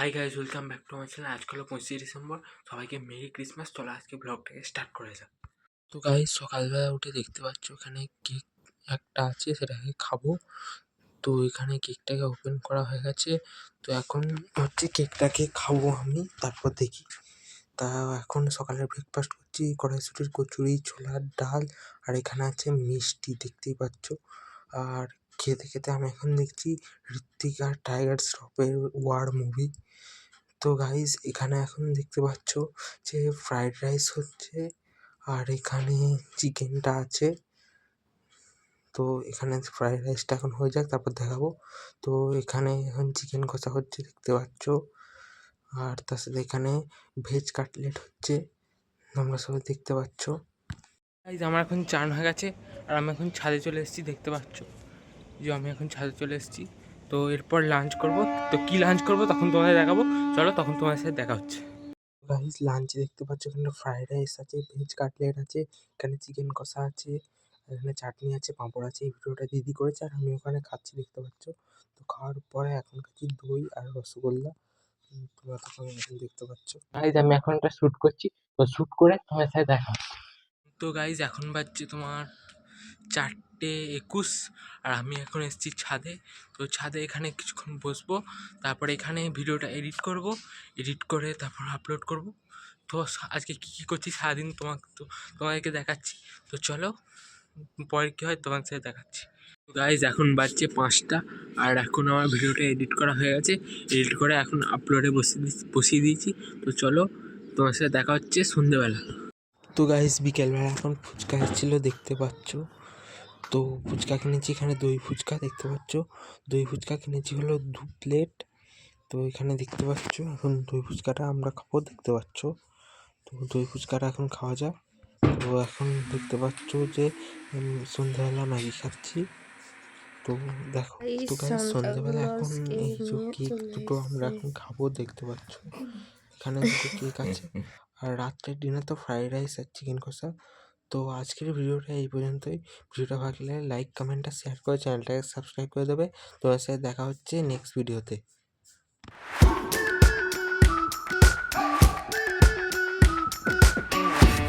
Hi guys welcome back to my channel আজকে হলো পঁচিশে ডিসেম্বর। সবাইকে মেরি ক্রিসমাস। চলো আজকে ব্লগটাকে স্টার্ট করে যাক। তো গাইজ সকালবেলা উঠে দেখতে পাচ্ছ এখানে কেক একটা আছে, সেটাকে খাব। তো এখানে কেকটাকে ওপেন করা হয়ে গেছে। তো এখন হচ্ছে কেকটাকে খাব আমি, তারপর দেখি। তা এখন সকালের ব্রেকফাস্ট করছি, কড়াইশুটির কচুরি, ছোলার ডাল, আর এখানে আছে মিষ্টি, দেখতেই পাচ্ছ। আর খেতে খেতে আমি এখন দেখছি ঋত্বিক আর টাইগার শ্রফের ওয়ার মুভি। তো গাইজ এখানে এখন দেখতে পাচ্ছ যে ফ্রাইড রাইস হচ্ছে আর এখানে চিকেনটা আছে। তো এখানে ফ্রাইড রাইসটা এখন হয়ে যাক, তারপর দেখাবো। তো এখানে এখন চিকেন কষা হচ্ছে, দেখতে পাচ্ছ। আর তার সাথে এখানে ভেজ কাটলেট হচ্ছে, তোমরা সবাই দেখতে পাচ্ছ। আমার এখন চান হয়ে গেছে আর আমি এখন ছাদে চলে এসেছি, দেখতে পাচ্ছ। যে আমি এখন ছাদে চলে এসেছি। তো এরপর লাঞ্চ করব। তো কি লাঞ্চ করব তখন তোমাদের দেখাবো। চলো তখন তোমার সাথে দেখা হচ্ছে। গাইস লাঞ্চে দেখতে পাচ্ছ এখানে ফ্রাইড রাইস আছে ভেজ কাটলেট আছে এখানে চিকেন কষা আছে আর এখানে চাটনি আছে পাঁপড় আছে এই ভিডিওটা দিদি করেছে আর আমি ওখানে খাচ্ছি দেখতে পাচ্ছ। তো খাওয়ার পরে এখন খাচ্ছি দই আর রসগোল্লা। তোমরা তখন এখন দেখতে পাচ্ছ। গাইজ আমি এখন একটা শ্যুট করছি। তো শ্যুট করে তোমার সাথে দেখা তো গাইজ এখন বাজছে তোমার চারটে। একুশ, আর আমি এখন এসেছি ছাদে। তো ছাদে এখানে কিছুক্ষণ বসবো, তারপরে এখানে ভিডিওটা এডিট করব, এডিট করে তারপর আপলোড করব। তো আজকে কী কী করছি? সারাদিন তোমাকে তো তোমাদেরকে দেখাচ্ছি। তো চলো, পরে কী হয় তোমার সাথে দেখাচ্ছি। গাইজ এখন বাজছে পাঁচটা, আর এখন আমার ভিডিওটা এডিট করা হয়ে গেছে। এডিট করে এখন আপলোডে বসিয়ে বসিয়ে দিয়েছি। তো চলো তোমার সাথে দেখা হচ্ছে সন্ধেবেলা। তো গাইজ বিকেলবেলা এখন ফুচকা এসেছিল, দেখতে পাচ্ছ। তো ফুচকা কিনেছি এখানে দই ফুচকা দেখতে পাচ্ছ? দই ফুচকা কিনেছি হলো দু প্লেট। তো এখানে দেখতে পাচ্ছ এখন দই ফুচকাটা আমরা খাব দেখতে পাচ্ছ? তো দই ফুচকাটা এখন খাওয়া যাক। তো এখন দেখতে পাচ্ছ যে সন্ধ্যাবেলা ম্যাগি খাচ্ছি। তো দেখো তো গাইজ সন্ধ্যাবেলা এখন এই যে কেক দুটো আমরা এখন খাব দেখতে পাচ্ছ? এখানে দুটো কেক আছে। আর রাত্রের ডিনার তো ফ্রাইড রাইস আর চিকেন কষা। তো আজকের ভিডিওটা এই পর্যন্তই ভিডিওটা ভালো লাগলে লাইক কমেন্ট আর শেয়ার করে চ্যানেলটাকে সাবস্ক্রাইব করে দেবে তোমার সাথে দেখা হচ্ছে নেক্সট ভিডিওতে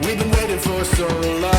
We've been waiting for so long